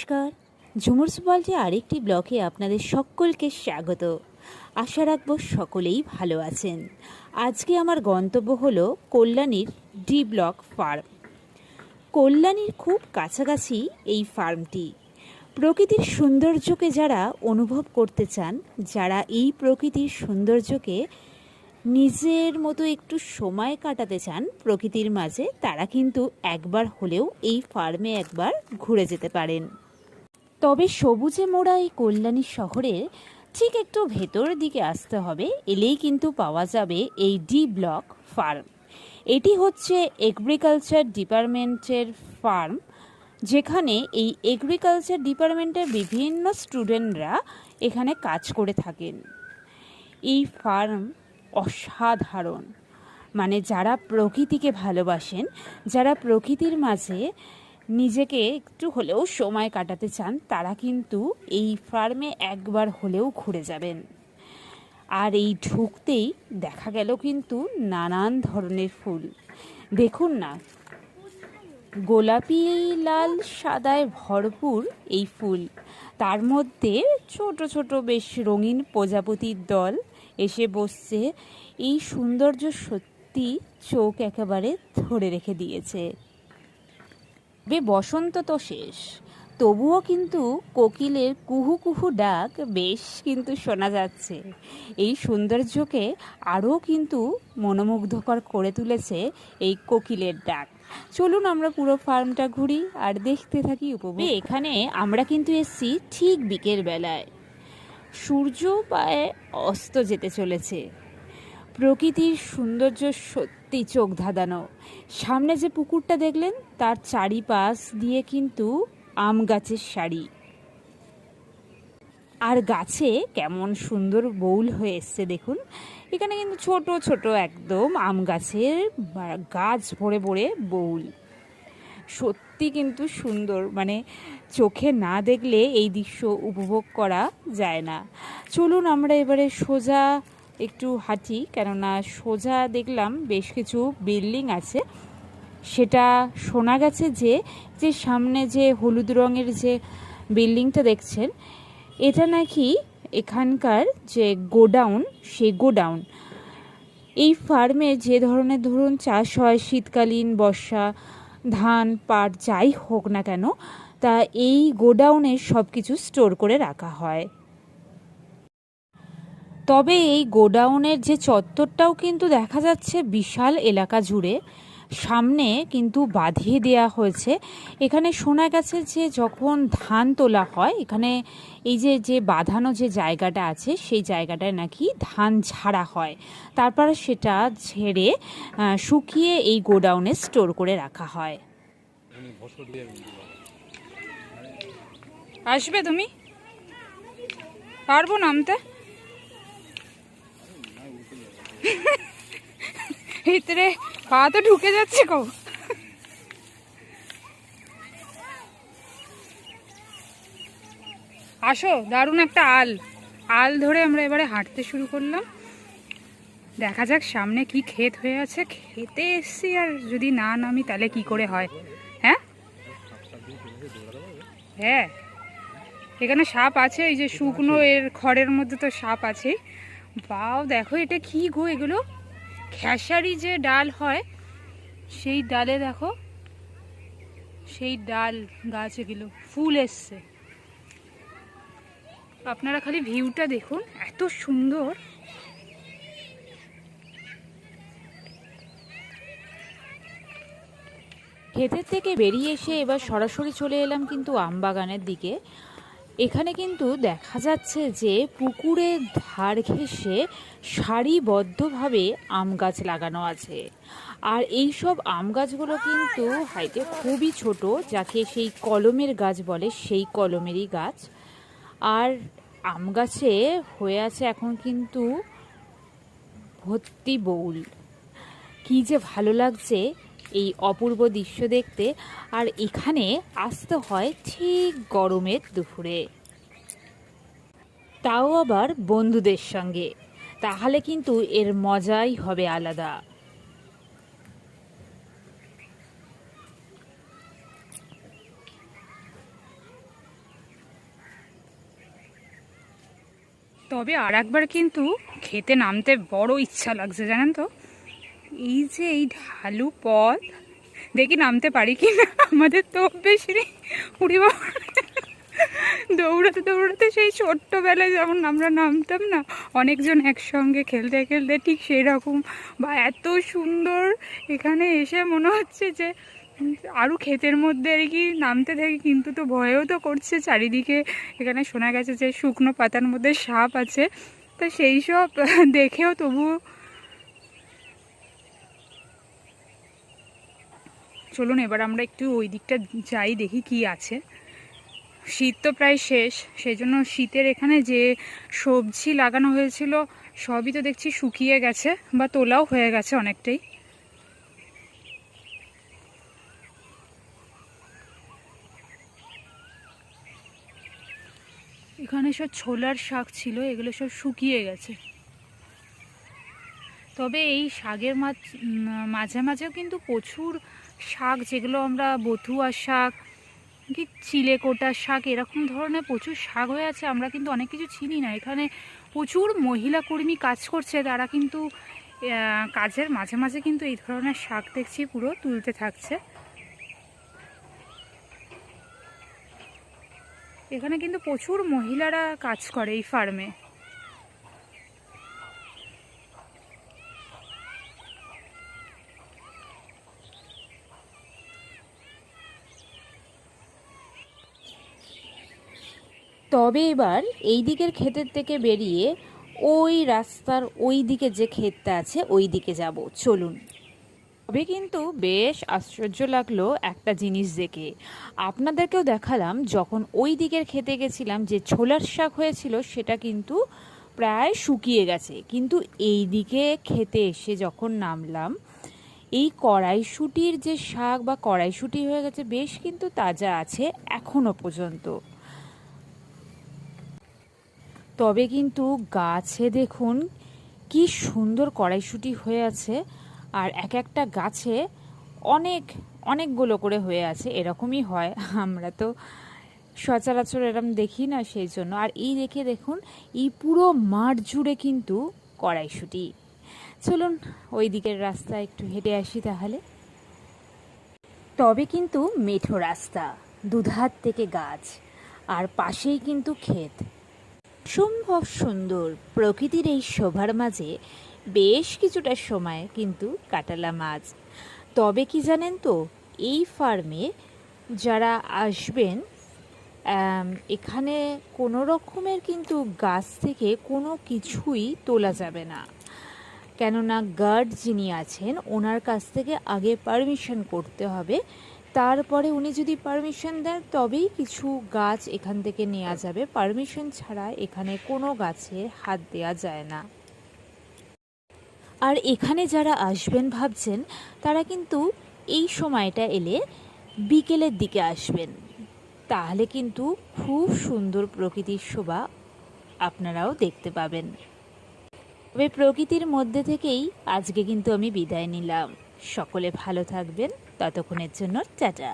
নমস্কার। ঝুমুর সুপালটি আরেকটি ব্লকে আপনাদের সকলকে স্বাগত। আশা রাখব সকলেই ভালো আছেন। আজকে আমার গন্তব্য হলো কল্যাণীর ডি ব্লক ফার্ম। কল্যাণীর খুব কাছাকাছি এই ফার্মটি। প্রকৃতির সৌন্দর্যকে যারা অনুভব করতে চান, যারা এই প্রকৃতির সৌন্দর্যকে নিজের মতো একটু সময় কাটাতে চান প্রকৃতির মাঝে, তারা কিন্তু একবার হলেও এই ফার্মে একবার ঘুরে যেতে পারেন। তবে সবুজে মোড়া এই কল্যাণী শহরের ঠিক একটু ভেতর দিকে আসতে হবে, এলেই কিন্তু পাওয়া যাবে এই ডি ব্লক ফার্ম এটি হচ্ছে এগ্রিকালচার ডিপার্টমেন্টের ফার্ম যেখানে এই এগ্রিকালচার ডিপার্টমেন্টের বিভিন্ন স্টুডেন্টরা এখানে কাজ করে থাকেন। এই ফার্ম অসাধারণ। মানে যারা প্রকৃতিকে ভালোবাসেন, যারা প্রকৃতির মাঝে নিজেকে একটু হলেও সময় কাটাতে চান, তারা কিন্তু এই ফার্মে একবার হলেও ঘুরে যাবেন। আর এই ঢুকতেই দেখা গেল কিন্তু নানান ধরনের ফুল। দেখুন না, গোলাপি, লাল, সাদায় ভরপুর এই ফুল। তার মধ্যে ছোট ছোট বেশ রঙিন প্রজাপতির দল এসে বসছে। এই সৌন্দর্য সত্যি চোখ একেবারে ধরে রেখে দিয়েছে। বে বসন্ত তো শেষ। তবুও কিন্তু কোকিলের কুহু কুহু ডাক বেশ কিন্তু শোনা যাচ্ছে। এই সৌন্দর্যকে আরও কিন্তু মনোমুগ্ধকর করে তুলেছে এই কোকিলের ডাক। চলুন আমরা পুরো ফার্মটা ঘুরি আর দেখতে থাকি উপভোগ। এখানে আমরা কিন্তু এসছি ঠিক বিকেল বেলায় সূর্য পায়ে অস্ত যেতে চলেছে। প্রকৃতির সৌন্দর্য সত্যি চোখ ধাঁধানো। সামনে যে পুকুরটা দেখলেন, তার চারিপাশ দিয়ে কিন্তু আম গাছের সারি। আর গাছে কেমন সুন্দর বউল হয়ে এসছে দেখুন। এখানে কিন্তু ছোট ছোট একদম আম গাছের গাছ ভরে ভরে বউল। সত্যি কিন্তু সুন্দর মানে চোখে না দেখলে এই দৃশ্য উপভোগ করা যায় না। চলুন আমরা এবারে সোজা একটু হাঁটি, কেননা সোজা দেখলাম বেশ কিছু বিল্ডিং আছে। সেটা শোনা গেছে যে যে সামনে যে হলুদ রঙের যে বিল্ডিংটা দেখছেন, এটা নাকি এখানকার যে গোডাউন, সেই গোডাউন। এই ফার্মে যে ধরনের ধরুন চাষ হয়, শীতকালীন বর্ষা, ধান, পাট, যাই হোক না কেন, তা এই গোডাউনে সব কিছু স্টোর করে রাখা হয়। তবে এই গোডাউনের যে চত্বরটাও কিন্তু দেখা যাচ্ছে বিশাল এলাকা জুড়ে। সামনে কিন্তু বাঁধিয়ে দেওয়া হয়েছে। এখানে শোনা গেছে যে যখন ধান তোলা হয়, এখানে এই যে যে বাঁধানো যে জায়গাটা আছে, সেই জায়গাটায় নাকি ধান ঝাড়া হয়। তারপরে সেটা ঝেড়ে শুকিয়ে এই গোডাউনে স্টোর করে রাখা হয়। আসবে তুমি? পারব নামতে? ভিতরে পা তো ঢুকে যাচ্ছে কো আসো, দারুণ একটা আল। আল ধরে আমরা এবারে হাঁটতে শুরু করলাম। দেখা যাক সামনে কি ক্ষেত হয়ে আছে। খেতে এসছি আর যদি না নামি তাহলে কি করে হয়? হ্যাঁ? হ্যাঁ। এখানে সাপ আছে, এই যে শুকনো এর খড়ের মধ্যে তো সাপ আছে বাও, দেখো এটা কি গো এগুলো? খেসারি যে ডাল হয়, সেই ডালে দেখো, সেই ডাল গাছ এগুলো, ফুল এসছে। আপনারা খালি ভিউটা দেখুন, এত সুন্দর। ক্ষেতের থেকে বেরিয়ে এসে এবার সরাসরি চলে এলাম কিন্তু আমবাগানের দিকে। এখানে কিন্তু দেখা যাচ্ছে যে পুকুরের ধার ঘেঁষে সারিবদ্ধভাবে আম গাছ লাগানো আছে। আর এই সব আম গাছগুলো কিন্তু হাইটে খুবই ছোট, যাকে সেই কলমের গাছ বলে, সেই কলমেরই গাছ। আর আম গাছে হয়ে আছে এখন কিন্তু ভর্তি বউল। কী যে ভালো লাগছে এই অপূর্ব দৃশ্য দেখতে। আর এখানে আসতে হয় ঠিক গরমের দুপুরে। তাও আবার বন্ধুদের সঙ্গে। তাহলে কিন্তু এর মজাই হবে আলাদা। তবে আর একবার কিন্তু খেতে নামতে বড় ইচ্ছা লাগছে, জানেন তো? এই যে এই ঢালু পথ, দেখি নামতে পারি কি না আমাদের তো বেশি নেই। উড়ি দৌড়াতে দৌড়াতে সেই ছোট্টবেলায় যেমন আমরা নামতাম না, অনেকজন একসঙ্গে খেলতে খেলতে ঠিক সেই রকম বা এত সুন্দর এখানে এসে মনে হচ্ছে যে আরও ক্ষেতের মধ্যে আর কি নামতে থাকি, কিন্তু তো ভয়ও তো করছে চারিদিকে। এখানে শোনা গেছে যে শুকনো পাতার মধ্যে সাপ আছে। তো সেই সব দেখেও তবু চলুন এবার আমরা একটু ওই দিকটা যাই, দেখি কি আছে। শীত তো প্রায় শেষ সেই জন্য শীতের এখানে যে সবজি লাগানো হয়েছিল, সবই তো দেখছি শুকিয়ে গেছে বা তোলাও হয়ে গেছে অনেকটাই। এখানে সব ছোলার শাক ছিল, এগুলো সব শুকিয়ে গেছে। তবে এই শাকের মাঝ মাঝে মাঝেও কিন্তু প্রচুর শাক, যেগুলো আমরা বথুয়া শাক, কি চিলে চিলেকোটা শাক, এরকম ধরনের প্রচুর শাক হয়ে আছে, আমরা কিন্তু অনেক কিছু চিনি না। এখানে প্রচুর মহিলা কর্মী কাজ করছে, তারা কিন্তু কাজের মাঝে মাঝে কিন্তু এই ধরনের শাক দেখছি পুরো তুলতে থাকছে। এখানে কিন্তু প্রচুর মহিলারা কাজ করে এই ফার্মে তবে এবার এই দিকের ক্ষেতের থেকে বেরিয়ে ওই রাস্তার ওই দিকে যে ক্ষেতটা আছে, ওই দিকে যাব। চলুন। তবে কিন্তু বেশ আশ্চর্য লাগল একটা জিনিস দেখে। আপনাদেরকেও দেখালাম, যখন ওই দিকের খেতে গেছিলাম, যে ছোলার শাক হয়েছিল, সেটা কিন্তু প্রায় শুকিয়ে গেছে। কিন্তু এই দিকে খেতে এসে যখন নামলাম, এই কড়াইশুটির যে শাক বা কড়াইশুটি হয়ে গেছে, বেশ কিন্তু তাজা আছে এখনও পর্যন্ত। তবে কিন্তু গাছে দেখুন কি সুন্দর কড়াইশুটি হয়ে আছে, আর এক একটা গাছে অনেক, অনেকগুলো করে হয়ে আছে, এরকমই হয়। আমরা তো সচরাচর এরম দেখি না সেই জন্য। আর এই দেখে দেখুন, এই পুরো মাঠ জুড়ে কিন্তু কড়াইশুটি। চলুন ওই দিকের রাস্তা একটু হেঁটে আসি তাহলে। তবে কিন্তু মেঠো রাস্তা, দুধার থেকে গাছ, আর পাশেই কিন্তু ক্ষেত। সম্ভব সুন্দর প্রকৃতির এই শোভার মাঝে বেশ কিছুটা সময় কিন্তু কাটালাম আজ। তবে কি জানেন তো, এই ফার্মে যারা আসবেন এখানে কোনো রকমের কিন্তু গাছ থেকে কোনো কিছুই তোলা যাবে না। কেননা গার্ড যিনি আছেন, ওনার কাছ থেকে আগে পারমিশন করতে হবে তারপরে উনি যদি পারমিশন দেন, তবেই কিছু গাছ এখান থেকে নেওয়া যাবে। পারমিশন ছাড়া এখানে কোনো গাছে হাত দেওয়া যায় না। আর এখানে যারা আসবেন ভাবছেন, তারা কিন্তু এই সময়টা এলে বিকেলের দিকে আসবেন। তাহলে কিন্তু খুব সুন্দর প্রকৃতির শোভা আপনারাও দেখতে পাবেন। তবে প্রকৃতির মধ্যে থেকেই আজকে কিন্তু আমি বিদায় নিলাম। সকলে ভালো থাকবেন। ততক্ষণের জন্য টাটা